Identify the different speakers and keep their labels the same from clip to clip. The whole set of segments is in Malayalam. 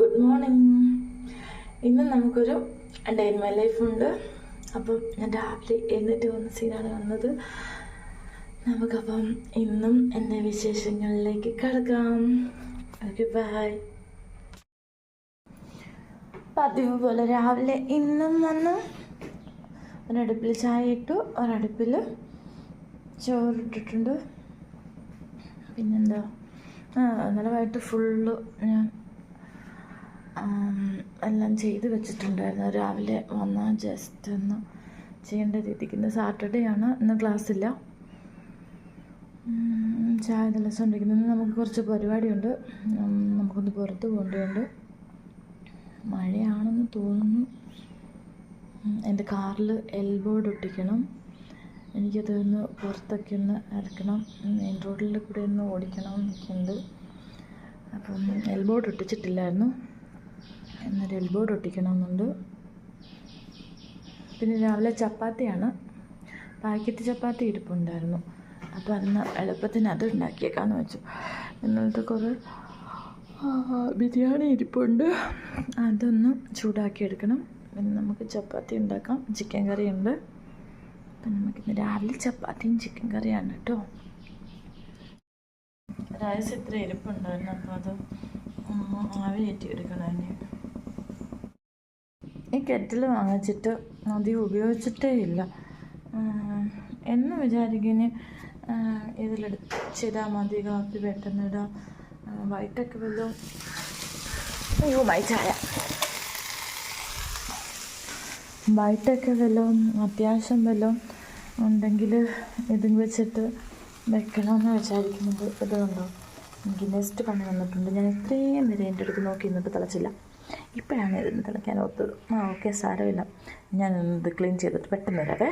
Speaker 1: ഗുഡ് മോർണിംഗ് ഇന്ന് നമുക്കൊരു ഡേ ഇൻ മൈ ലൈഫ് ഉണ്ട്. അപ്പം ഞാൻ രാവിലെ എഴുന്നേറ്റ് വന്ന സീനാണ് വന്നത് നമുക്കപ്പം ഇന്നും എന്റെ വിശേഷങ്ങളിലേക്ക് കിടക്കാം. ഓക്കെ ബായ് പതിവ് പോലെ രാവിലെ ഇന്നും വന്ന് ഒരടുപ്പിൽ ചായ ഇട്ടു ഒരടുപ്പിൽ ചോറിട്ടിട്ടുണ്ട് പിന്നെന്താ? ആ ഇന്നലെ വൈകിട്ട് ഫുള്ള് ഞാൻ എല്ലാം ചെയ്ത് വെച്ചിട്ടുണ്ടായിരുന്നു. രാവിലെ വന്ന ജസ്റ്റ് ഒന്ന് ചെയ്യേണ്ട രീതിക്ക്. ഇന്ന് സാറ്റർഡേ ആണ്. ഇന്ന് ക്ലാസ് ഇല്ല. ഉം, ചായ തിളച്ചുകൊണ്ടിരിക്കുന്നു ഇന്ന് നമുക്ക് കുറച്ച് പരിപാടിയുണ്ട്. നമുക്കൊന്ന് പുറത്ത് പോകേണ്ടതുണ്ട്. മഴയാണെന്ന് തോന്നുന്നു. എന്റെ കാറിൽ എൽബോർഡ് ഒട്ടിക്കണം. എനിക്കത് ഒന്ന് പുറത്തൊക്കെ ഒന്ന് ഇറക്കണം. മെയിൻ റോഡിൽ കൂടെ ഒന്ന് ഓടിക്കണം എന്നൊക്കെയുണ്ട് അപ്പം എൽബോർഡ് ഒട്ടിച്ചിട്ടില്ലായിരുന്നു. എന്നൊരു എൽബോർഡ് ഒട്ടിക്കണമെന്നുണ്ട്. പിന്നെ രാവിലെ ചപ്പാത്തിയാണ്. പാക്കറ്റ് ചപ്പാത്തി ഇരിപ്പുണ്ടായിരുന്നു. അപ്പോൾ അന്ന് എളുപ്പത്തിന് അത് ഉണ്ടാക്കിയേക്കാന്ന് വെച്ചു. എന്നിട്ട് കുറേ ബിരിയാണി ഇരിപ്പുണ്ട്. അതൊന്ന് ചൂടാക്കി എടുക്കണം. പിന്നെ നമുക്ക് ചപ്പാത്തി ഉണ്ടാക്കാം. ചിക്കൻ കറി ഉണ്ട് അപ്പം നമുക്കിന്ന് രാവിലെ ചപ്പാത്തിയും ചിക്കൻ കറിയാണ് കേട്ടോ. റൈസ് ഇത്ര ഇരിപ്പുണ്ടായിരുന്നു. അപ്പോൾ അത് ഒന്ന് ആവി കയറ്റി എടുക്കണം ഇനി ഈ കെറ്റിൽ വാങ്ങിച്ചിട്ട് അധികം ഉപയോഗിച്ചിട്ടേ ഇല്ല. എന്ന് വിചാരിക്കുന്ന ഇതിലെടുത്ത് ചെയ്താൽ മതി കാപ്പി പെട്ടെന്ന് ഇടാം വൈകിട്ടൊക്കെ വല്ലതും അയ്യോ മൈച്ചായ ചായ വൈകിട്ടൊക്കെ വല്ലതും അത്യാവശ്യം വല്ലതും ഉണ്ടെങ്കിൽ ഇതും വെച്ചിട്ട് വെക്കണമെന്ന് വിചാരിക്കുന്നത് ഇതുകൊണ്ടോ എനിക്ക് നെക്സ്റ്റ് പണി വന്നിട്ടുണ്ട്. ഞാൻ ഇത്രയും നേരം എന്റെ അടുത്ത് നോക്കി ഇന്നിട്ട് തിളച്ചില്ല. ഇപ്പോഴാണ് ഇതിന് തിളയ്ക്കാൻ ഓർത്തത് ആ ഓക്കെ സാരമില്ല. ഞാൻ ഇത് ക്ലീൻ ചെയ്തിട്ട് പെട്ടെന്ന് വരാവേ.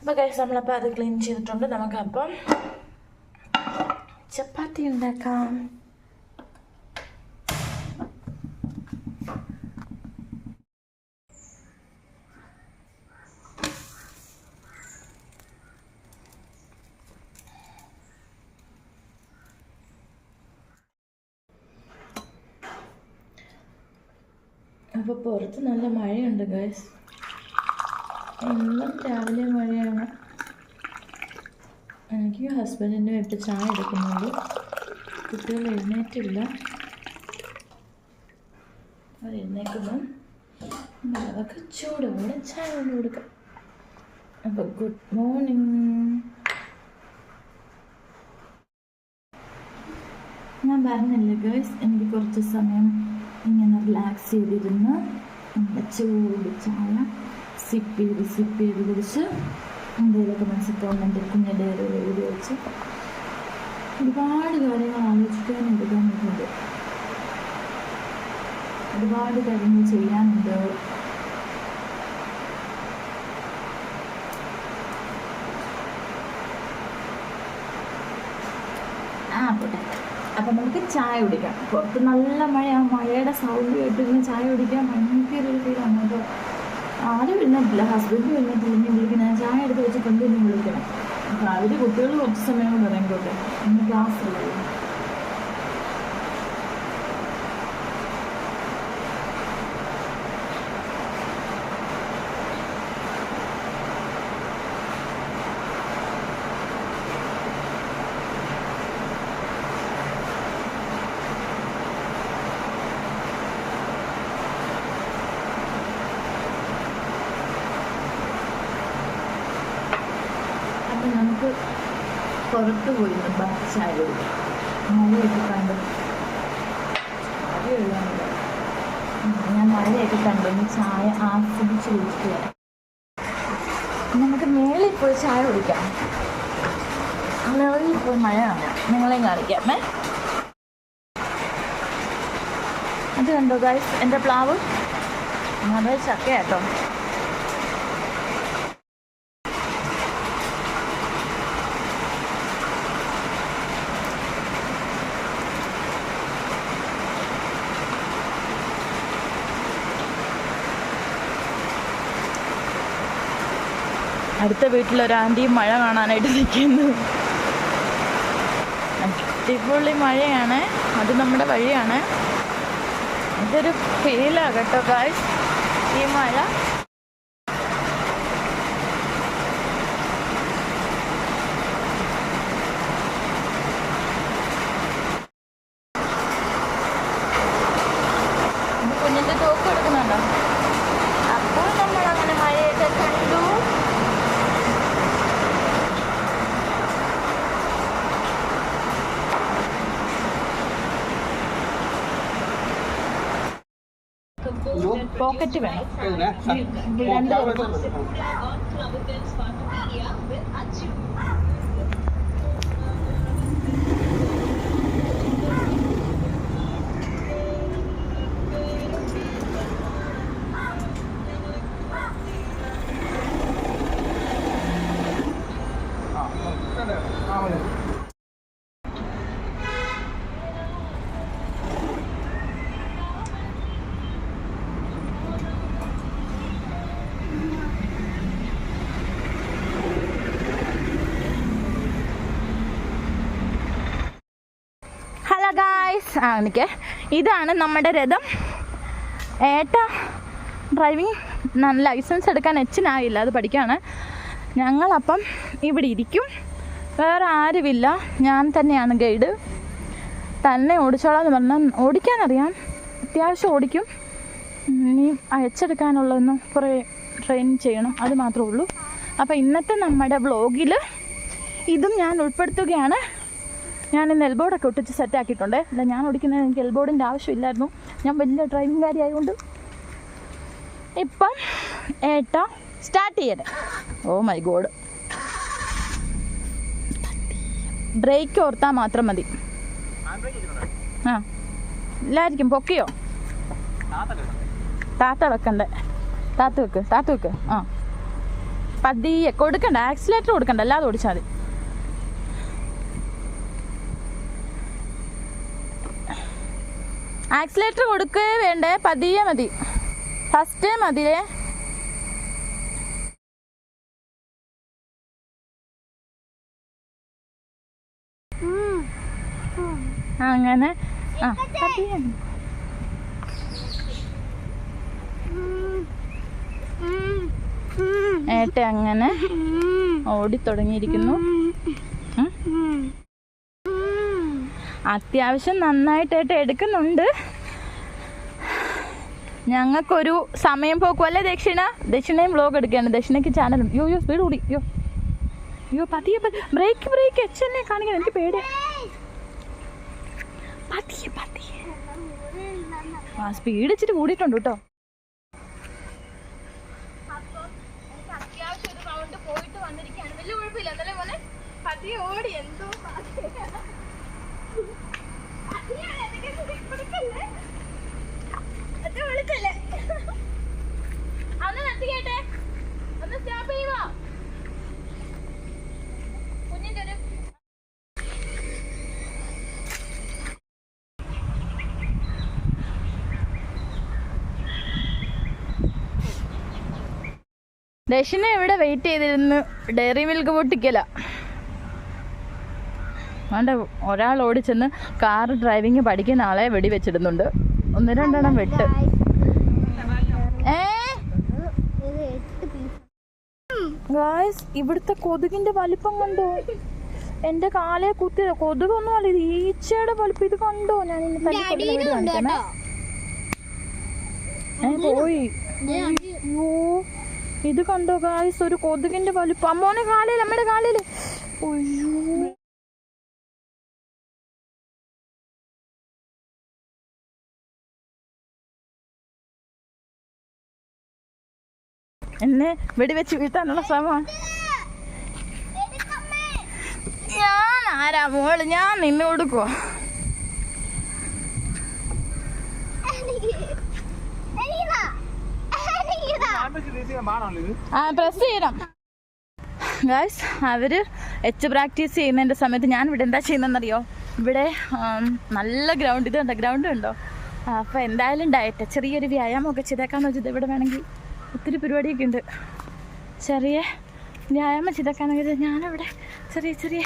Speaker 1: അപ്പോൾ കഴിച്ച് നമ്മളപ്പോൾ അത് ക്ലീൻ ചെയ്തിട്ടുണ്ട്. നമുക്കപ്പം ചപ്പാത്തി ഉണ്ടാക്കാം. അപ്പോൾ പുറത്ത് നല്ല മഴയുണ്ട് ഗൈസ് എന്നും രാവിലെ മഴയാണ്. എനിക്ക് ഹസ്ബൻഡിന്റെ ഇപ്പോൾ ചായ എടുക്കുന്നുണ്ട്. കുട്ടികൾ എഴുന്നേറ്റില്ല. അവർ എഴുന്നേക്കുമ്പം നമുക്ക് ചൂടോടെ ചായ കൊണ്ട് കൊടുക്കാം. അപ്പോൾ ഗുഡ് മോർണിംഗ് ഞാൻ പറഞ്ഞില്ല ഗേൾസ് എനിക്ക് കുറച്ച് സമയം ഇങ്ങനെ റിലാക്സ് ചെയ്തിരുന്ന്. നമ്മുടെ ചൂട് ചായ സിപ്പ് ചെയ്ത് സിപ്പ് ചെയ്ത് കുടിച്ച്. എന്തെങ്കിലുമൊക്കെ മനസ്സിൽ തോന്നുന്നുണ്ട് കുഞ്ഞിന്റെ ഒരു എഴുതി വെച്ച് ഒരുപാട് കാര്യങ്ങൾ ആലോചിക്കാൻ എടുക്കാനുണ്ട് ഒരുപാട് കാര്യങ്ങൾ ചെയ്യാനുണ്ട്. ആ പോട്ടെ. അപ്പം നമുക്ക് ചായ കുടിക്കാം. പുറത്ത് നല്ല മഴ ആ മഴയുടെ സൗണ്ട് കേട്ടിരുന്ന് ചായ കുടിക്കാൻ ഭയങ്കര ഒരു ഫീലാണ് കേട്ടോ ആരും എഴുന്നേറ്റില്ല ഹസ്ബൻഡ് എഴുന്നേറ്റില്ലെങ്കിൽ വിളിക്കണം ചായ എടുത്ത് വെച്ച് എന്നെ വിളിക്കണം അപ്പം അവർ കുട്ടികൾ കുറച്ച് സമയം കൊണ്ട് ഇറങ്ങിക്കോട്ടെ ഇന്ന് ക്ലാസ് ഉള്ളൂ അപ്പം നമുക്ക് പുറത്ത് പോയി. കുടിക്കാം മഴയൊക്കെ കണ്ടു. ഞാൻ മഴയൊക്കെ കണ്ടൊന്ന് ചായ ആസ്വദിച്ച് വരാം. നമുക്ക് മേളിൽ പോയി ചായ കുടിക്കാം. മേളിൽ പോയി മഴ കാണാം. നിങ്ങളെയും കാണിക്കാമേ അത് കണ്ടോ ഗൈസ് എന്റെ പ്ലാവ്? നിറയെ ചക്കയാട്ടോ. അടുത്ത വീട്ടിലൊരു ആന്റിയും മഴ കാണാനായിട്ട് നിൽക്കുന്നു. അടിപൊളി മഴയാണ്. അത് നമ്മുടെ വഴിയാണ്. ഇതൊരു ഫീലാണ് കേട്ടോ കാശ് ഈ മഴ ഇത് കുഞ്ഞിന്റെ തോക്ക് എടുക്കുന്നുണ്ടോ അപ്പോൾ നമ്മൾ അങ്ങനെ മഴയൊക്കെ കണ്ടു പോക്കറ്റ് വേണം. രണ്ട് ആ എനിക്ക് ഇതാണ് നമ്മുടെ രഥം. ഏട്ട ഡ്രൈവിംഗ് ലൈസൻസ് എടുക്കാൻ എച്ചിനായില്ല. അത് പഠിക്കുകയാണ് ഞങ്ങളപ്പം ഇവിടെ ഇരിക്കും. വേറെ ആരുമില്ല. ഞാൻ തന്നെയാണ് ഗൈഡ് തന്നെ ഓടിച്ചോളാം എന്ന് പറഞ്ഞാൽ ഓടിക്കാനറിയാം. അത്യാവശ്യം ഓടിക്കും. ഇനി അയച്ചെടുക്കാനുള്ളതൊന്നും കുറേ ട്രെയിൻ ചെയ്യണം. അത് മാത്രമേ ഉള്ളൂ. അപ്പോൾ ഇന്നത്തെ നമ്മുടെ വ്ളോഗിൽ ഇതും ഞാൻ ഉൾപ്പെടുത്തുകയാണ്. ഞാൻ എൽബോർഡൊക്കെ ഒട്ടിച്ച് സെറ്റാക്കിയിട്ടുണ്ട് അല്ല ഞാൻ ഓടിക്കുന്നത് എനിക്ക് എൽബോർഡിന്റെ ആവശ്യമില്ലായിരുന്നു. ഞാൻ വലിയ ഡ്രൈവിംഗ് കാര്യമായതുകൊണ്ട് ഇപ്പം ഏട്ട സ്റ്റാർട്ട് ചെയ്യട്ടെ. ഓ മൈ ഗോഡ് ബ്രേക്ക് ഓർത്താൽ മാത്രം മതി. ആ. ഇല്ലായിരിക്കും പൊക്കിയോ? താത്ത വെക്കണ്ടേ? താത്ത വെക്ക് താത്ത വെക്ക്. ആ. പതിയെ കൊടുക്കണ്ട ആക്സിലേറ്റർ കൊടുക്കണ്ട അല്ലാതെ ഓടിച്ചാൽ മതി. ആക്സിലേറ്റർ കൊടുക്കേ വേണ്ടേ? പതിയെ മതി. ഫസ്റ്റേ മതിയേ അങ്ങനെ. ആ ഏട്ട അങ്ങനെ. ഓടി തുടങ്ങിയിരിക്കുന്നു ഉം. അത്യാവശ്യം നന്നായിട്ടായിട്ട് എടുക്കുന്നുണ്ട്. ഞങ്ങൾക്കൊരു സമയം പോക്കുമല്ലേ ദക്ഷിണ? ദക്ഷിണയും വ്ലോഗ് എടുക്കുകയാണ്. ദക്ഷിണയ്ക്ക് ചാനലും യോ യോ സ്പീഡ് കൂടി. യോ യോ പതിയെ ബ്രേക്ക് ബ്രേക്ക് എച്ച് എന്നെ കാണിക്കണം എനിക്ക് പേടി പതിയെ പതിയെ. ആ സ്പീഡ് ഇച്ചിരി കൂടിയിട്ടുണ്ട് കേട്ടോ. പോയിട്ട് വന്നിരിക്കുകയാണ്. വലിയ ഓടി എന്തോ ദക്ഷിണ ഇവിടെ വെയിറ്റ് ചെയ്തിരുന്നു? ഡയറി മിൽക്ക് പൊട്ടിക്കല. വേണ്ട ഒരാൾ ഓടിച്ചെന്ന് കാർ ഡ്രൈവിംഗ് പഠിക്കുന്ന ആളെ വെടിവെച്ചിടുന്നുണ്ട്. ഒന്ന് രണ്ടെണ്ണം വെട്ട്. ഗായ്സ് ഇവിടുത്തെ കൊതുകിന്റെ വലിപ്പം കണ്ടോ? എന്റെ കാലെ കുത്തി കൊതുകൊന്നും അല്ല ഇത് ഈച്ചയുടെ വലിപ്പം. ഇത് കണ്ടോ? ഞാൻ പോയി. അയ്യോ ഇത് കണ്ടോ ഗായ്സ് ഒരു കൊതുകിന്റെ വലിപ്പം. അമ്മോനെ കാലയിൽ നമ്മുടെ കാലയിൽ അയ്യോ. എന്നെ വെടിവെച്ച് വീഴ്ത്താനുള്ള ശ്രമമാണ്. ഞാൻ ആരാ മോൾ? ഞാൻ നിന്നെ കൊടുക്കുവോ ആ പ്രസ് ചെയ്യണം. ഗായ്സ് അവർ എച്ച് പ്രാക്ടീസ് ചെയ്യുന്നതിന്റെ സമയത്ത് ഞാൻ ഇവിടെ എന്താ ചെയ്യുന്നതെന്നറിയോ? ഇവിടെ നല്ല ഗ്രൗണ്ട് ഇത് ഉണ്ടോ ഗ്രൗണ്ട് ഉണ്ടോ? അപ്പോൾ എന്തായാലും ഡയറ്റ് ചെറിയൊരു വ്യായാമം വ്യായാമമൊക്കെ ചെയ്തേക്കാന്ന് വെച്ചത് ഇവിടെ വേണമെങ്കിൽ ഒത്തിരി പരിപാടിയൊക്കെ ഉണ്ട്. ചെറിയ വ്യായാമം ചെയ്തേക്കാണെങ്കിൽ ഞാനവിടെ ചെറിയ ചെറിയ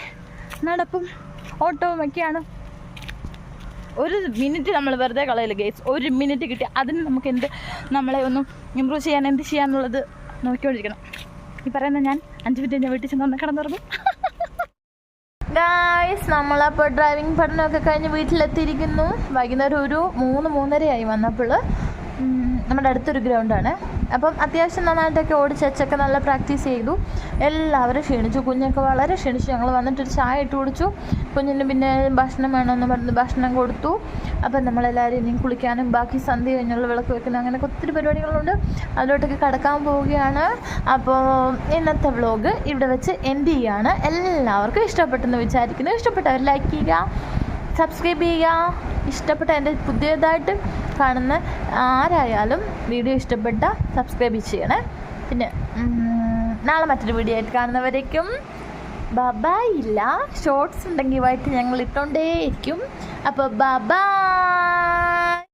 Speaker 1: നടപ്പും ഓട്ടവും ഒക്കെയാണ്. ഒരു മിനിറ്റ് നമ്മൾ വെറുതെ കളയില്ല ഗേസ് ഒരു മിനിറ്റ് കിട്ടി. അതിന് നമുക്ക് എന്ത് നമ്മളെ ഒന്ന് ഇമ്പ്രൂവ് ചെയ്യാൻ എന്ത് ചെയ്യാന്നുള്ളത് നോക്കിക്കൊണ്ടിരിക്കണം. ഈ പറയുന്ന ഞാൻ അഞ്ച് മിനിറ്റ് ഞാൻ വീട്ടിൽ ചെന്ന് ഒന്ന് കിടന്നുറങ്ങും. ഗായ്സ് നമ്മളപ്പോൾ ഡ്രൈവിംഗ് പഠനമൊക്കെ കഴിഞ്ഞ് വീട്ടിലെത്തിയിരിക്കുന്നു. വൈകുന്നേരം ഒരു മൂന്ന് മൂന്നരയായി വന്നപ്പോൾ. നമ്മുടെ അടുത്തൊരു ഗ്രൗണ്ടാണ്. അപ്പം അത്യാവശ്യം നന്നായിട്ടൊക്കെ ഓടിച്ചൊക്കെ നല്ല പ്രാക്ടീസ് ചെയ്തു. എല്ലാവരും ക്ഷീണിച്ചു. കുഞ്ഞൊക്കെ വളരെ ക്ഷീണിച്ചു. ഞങ്ങൾ വന്നിട്ടൊരു ചായ ഇട്ട് കുടിച്ചു. കുഞ്ഞിന് പിന്നെ ഭക്ഷണം വേണമെന്ന് പറഞ്ഞ് ഭക്ഷണം കൊടുത്തു. അപ്പം നമ്മളെല്ലാവരും ഇനിയും കുളിക്കാനും ബാക്കി സന്ധ്യ കഴിഞ്ഞുള്ള വിളക്ക് വെക്കുന്ന അങ്ങനെയൊക്കെ ഒത്തിരി പരിപാടികളുണ്ട്. അതിലോട്ടൊക്കെ കടക്കാൻ പോവുകയാണ്. അപ്പോൾ ഇന്നത്തെ വ്ളോഗ് ഇവിടെ വെച്ച് എൻഡ് ചെയ്യുകയാണ് എല്ലാവർക്കും ഇഷ്ടപ്പെട്ടെന്ന് വിചാരിക്കുന്നു. ഇഷ്ടപ്പെട്ടവർ ലൈക്ക് ചെയ്യുക. സബ്സ്ക്രൈബ് ചെയ്യുക. ഇഷ്ടപ്പെട്ട എന്റെ പുതിയതായിട്ട് കാണുന്ന ആരായാലും വീഡിയോ ഇഷ്ടപ്പെട്ട സബ്സ്ക്രൈബ് ചെയ്യണേ. പിന്നെ നാളെ മറ്റൊരു വീഡിയോ ആയിട്ട് കാണുന്നവരേക്കും. ബബായ് ഇല്ല. ഷോർട്സ് ഉണ്ടെങ്കിൽ വൈകിട്ട് ഞങ്ങൾ ഇട്ടുകൊണ്ടേയിരിക്കും അപ്പോൾ ബബായ്